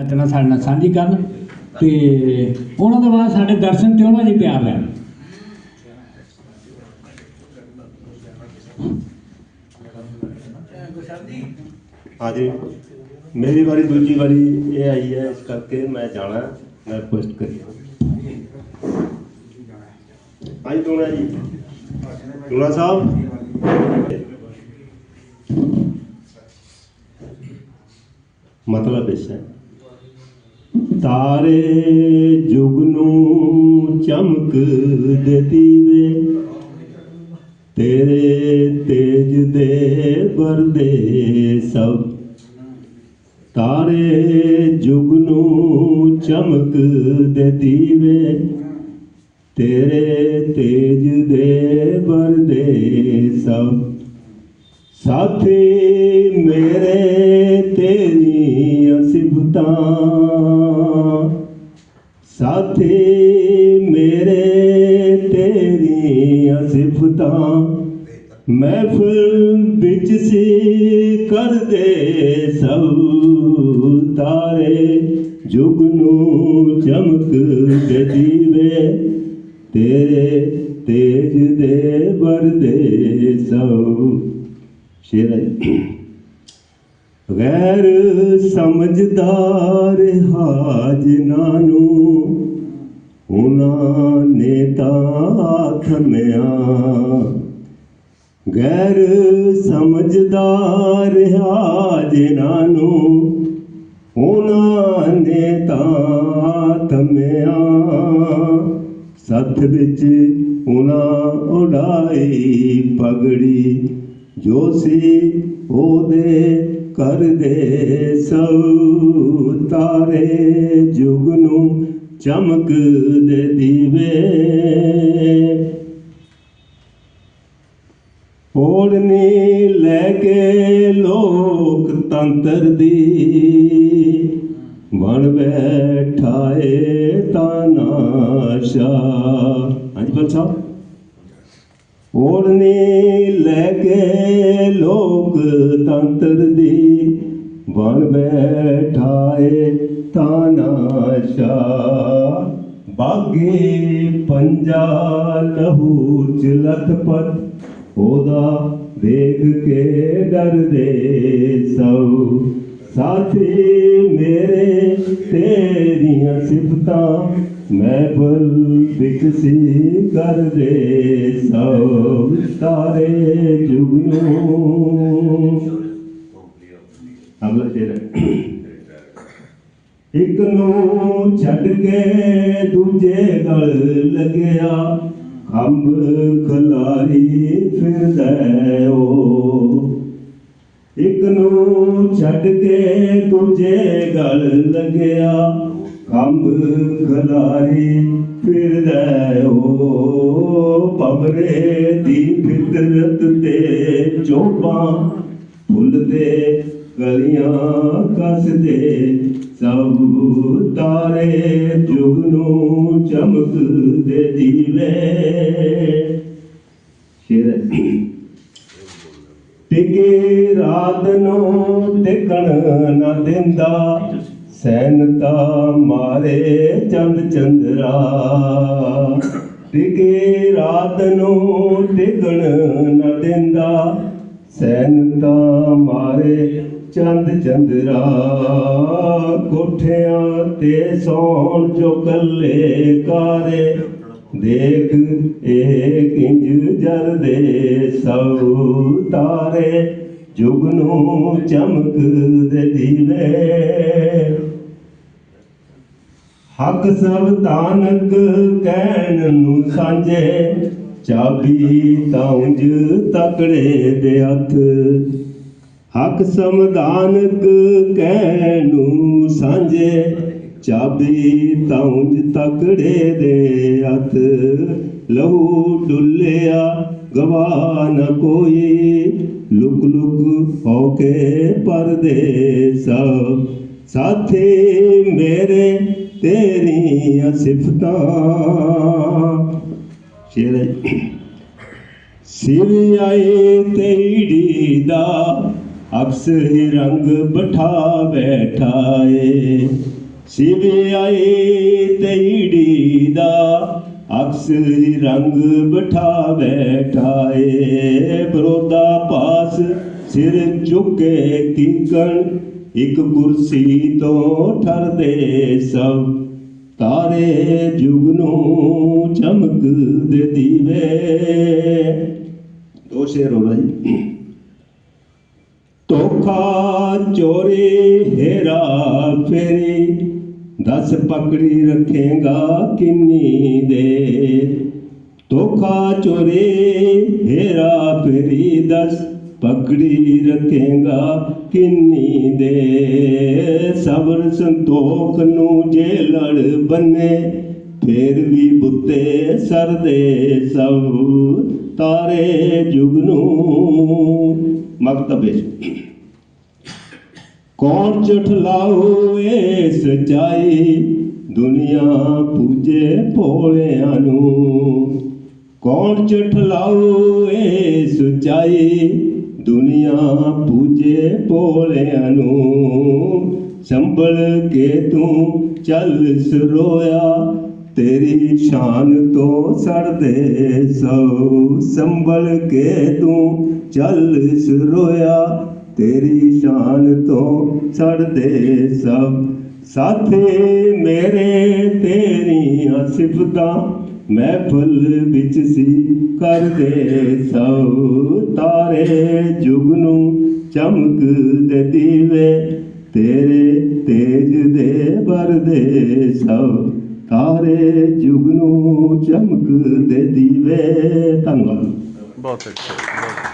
ਰਚਨਾ ਸਾਡੇ ਨਾਲ ਸਾਂਝੀ ਕਰਨ ਤੇ ਉਹਨਾਂ ਦੇ ਬਾਅਦ ਸਾਡੇ ਦਰਸ਼ਨ ਤੇ ਉਹਨਾਂ ਦੀ ਪਿਆਰ ਲੈਣ। ਹਾਂਜੀ ਮੇਰੀ ਵਾਰੀ, ਦੂਜੀ ਵਾਰੀ ਇਹ ਆਈ ਹੈ, ਇਸ ਕਰਕੇ ਮੈਂ ਜਾਣਾ ਮੈਂ ਰਿਕੁਐਸਟ ਕਰੀ ਹਾਂਜੀ ਟੋਣਾ ਜੀ? ਟੋਣਾ ਸਾਹਿਬ? ਮਤਲਬ ਇਸ ਹੈ। ਤਾਰੇ ਜੁਗ ਨੂੰ ਚਮਕ ਦੇ ਦੀਵੇ ਤੇਰੇ ਤੇਜ ਦੇ ਵਰਦੇ ਸਭ ਤਾਰੇ ਜੁਗ ਨੂੰ ਚਮਕ ਦੇ ਦੀਵੇ ਤੇਰੇ ਤੇਜ ਦੇ ਵਰਦੇ ਸਭ ਸਾਥੀ ਮੇਰੇ ਤੇਰੀਆਂ ਸਿਫਤਾਂ ਸਾਥੀ ਮੇਰੇ ਤੇਰੀਆਂ ਸਿਫਤਾਂ ਮਹਿਫਲ ਵਿੱਚ ਸੀ ਕਰਦੇ ਸਭ ਤਾਰੇ ਜੁਗ ਨੂੰ ਚਮਕ ਦੇ ਦੀਵੇ ਤੇਰੇ ਤੇਜ ਦੇ ਵਰਦੇ ਸਭ ਸ਼ੇਰ ਹੈ। ਗੈਰ ਸਮਝਦਾਰ ਹਾਜਨਾਂ ਨੂੰ ਉਹਨਾਂ ਨੇ ਤਾਂ ਥਮਿਆ ਗੈਰ ਸਮਝਦਾਰ ਹਾਜਨਾਂ ਨੂੰ ਉਹਨਾਂ ਨੇ ਤਾਂ ਥਮਿਆ ਸੱਥ ਵਿੱਚ ਉਹਨਾਂ ਉਡਾਈ ਪਗੜੀ, ਜੋ ਸੀ ਉਹਦੇ ਕਰਦੇ ਸਭ ਤਾਰੇ ਜੁਗ ਨੂੰ ਚਮਕ ਦੇ ਦੀਵੇ। ਓੜਨੀ ਲੈ ਕੇ ਲੋਕ ਤੰਤਰ ਦੀ। ਬਣ ਬੈਠਾਏ ਤਾਨਾਸ਼ਾ ਹਾਂਜੀ ਬਲ ਸਾਹਿਬ। ਓੜਨੀ ਲੈ ਕੇ ਲੋਕ ਤੰਤਰ ਦੀ ਬਣ ਬੈਠਾਏ ਤਾਨਾਸ਼ਾ ਬਾਗੇ ਪੰਜਾ ਲਹੂ ਚਲਤ ਉਹਦਾ ਦੇਖ ਕੇ ਡਰਦੇ ਸਭ ਸਾਥੀ ਮੇਰੇ ਤੇਰੀਆਂ ਸਿਫਤਾਂ ਮੈਂ ਬਲ ਵਿੱਚ ਸੀ ਕਰਦੇ ਸਭ ਤਾਰੇ ਜੁਗਨੂ ਅਗਲਾ ਸ਼ੇਰ ਇੱਕ ਨੂੰ ਛੱਡ ਕੇ ਦੂਜੇ ਗਲ ਲੱਗਿਆ ਖੰਭ ਖਲਾਰੀ ਫਿਰਦਾ ਓ ਇੱਕ ਨੂੰ ਛੱਡ ਕੇ ਦੂਜੇ ਗਲ ਲੱਗਿਆ ਖੰਭ ਖਲਾਰੀ ਫਿਰਦਾ ਓ, ਪਵਰੇ ਦੀ ਫਿਤਰਤ ਤੇ ਚੋਪਾਂ ਫੁੱਲਦੇ ਗਲੀਆਂ ਕੱਸਦੇ, ਸਭ ਤਾਰੇ ਜੁਗ ਨੂੰ ਚਮਕਦੇ ਦੀਵੇ। ਸ਼ੇਰ ਟਿਕੇ ਰਾਤ ਨੂੰ ਟਿਕਣ ਨਾ ਦਿੰਦਾ ਸੈਨਤਾ ਮਾਰੇ ਚੰਦ ਚੰਦਰਾ। ਟਿਕੇ ਰਾਤ ਨੂੰ ਟਿਕਣ ਨਾ ਦਿੰਦਾ। ਸੈਨਤਾ ਮਾਰੇ ਚੰਦ ਚੰਦਰਾ। ਕੋਠਿਆਂ ਤੇ ਸੌਣ ਜੋ ਕੱਲੇ ਕਾਰੇ। ਦੇਖ ਇਹ ਕਿੰਜ ਜਰਦੇ ਸਭ ਤਾਰੇ। ਜੁਗ ਨੂੰ ਚਮਕ ਦੇ ਦੀਵੇ। ਹੱਕ ਸਭ ਤਾਨਕ ਕਹਿਣ ਨੂੰ ਸਾਂਝੇ, ਚਾਬੀ ਤਾਉਂਜ ਤਕੜੇ ਦੇ ਹੱਥ। ਹੱਕ ਸਮਦਾਨਕ ਕਹਿਣ ਨੂੰ ਸਾਂਝੇ, ਚਾਬੀ ਤਾਉਂਜ ਤਕੜੇ ਦੇ ਹੱਥ। ਲਹੂ ਡੁੱਲਿਆ ਗਵਾ ਨ ਕੋਈ। ਲੁਕ ਲੁਕ ਹੋ ਕੇ ਪਰਦੇ ਸਭ ਸਾਥੀ ਮੇਰੇ, ਤੇਰੀਆਂ ਸਿਫਤਾਂ। ਸ਼ੇਰ ਹੈ। ਤੇੜੀ ਦਾ ਅਕਸਰ ਰੰਗ ਬਠਾ ਬੈਠਾ ਏ। ਸਿਵੇ ਆਏ ਤੇੜੀ ਦਾ ਅਕਸ ਰੰਗ ਬਿਠਾ ਬੈਠਾ ਏ ਬਰੋਦਾ ਪਾਸ ਸਿਰ ਚੁੱਕੇ ਕਿੰਕਣ ਇੱਕ ਕੁਰਸੀ ਤੋਂ ਠਰਦੇ ਸਭ। ਤਾਰੇ ਜੁਗ ਨੂੰ ਚਮਕਦੇ ਦੀਵੇ। ਦੋ ਸ਼ੇਰ ਹੋ ਜੀ। ਧੋਖਾ ਚੋਰੀ, ਹੇਰਾ ਫੇਰੀ ਦਸ ਪਕੜੀ ਰੱਖੇਗਾ ਕਿੰਨੀ ਦੇ? ਧੋਖਾ ਚੋਰੀ, ਹੇਰਾ ਫੇਰੀ ਦਸ ਪਕੜੀ ਰੱਖੇਗਾ ਕਿੰਨੀ ਦੇ? ਸਬਰ ਸੰਤੋਖ ਨੂੰ ਜੇ ਲੜ ਬੰਨੇ, ਫੇਰ ਵੀ ਬੁੱਤੇ ਸਰਦੇ ਸਭ ਤਾਰੇ ਜੁਗ ਨੂੰ। ਮਕਤਬ ਵਿੱਚ ਕੌਣ ਝਠਲਾਉ ਏ ਸਚਾਈ? ਦੁਨੀਆ ਪੂਜੇ ਭੋਲਿਆਂ ਨੂੰ। ਕੌਣ ਝਠਲਾਉ ਏ ਸਚਾਈ? ਦੁਨੀਆ ਪੂਜੇ ਭੋਲਿਆਂ ਨੂੰ। ਸੰਭਲ ਕੇ ਤੂੰ ਚੱਲ ਸਰੋਇਆ। ਤੇਰੀ ਸ਼ਾਨ ਤੋਂ ਸੜਦੇ ਸੋ। ਸੰਭਲ ਕੇ ਤੂੰ ਚੱਲ ਸਰੋਇਆ। ਤੇਰੀ ਸ਼ਾਨ ਤੋਂ ਸੜਦੇ ਸਭ। ਸਾਥੀ ਮੇਰੇ, ਤੇਰੀਆਂ ਸਿਫਤਾਂ ਮਹਿਫਲ ਵਿੱਚ ਸੀ। ਕਰਦੇ ਸਭ ਤਾਰੇ ਜੁਗ ਨੂੰ ਚਮਕਦੇ ਦੀਵੇ। ਤੇਰੇ ਤੇਜ ਦੇ ਵਰਦੇ ਸਭ ਤਾਰੇ ਜੁਗ ਨੂੰ ਚਮਕਦੇ ਦੀਵੇ। ਧੰਨਵਾਦ। ਬਹੁਤ ਅੱਛਾ ਬਹੁਤ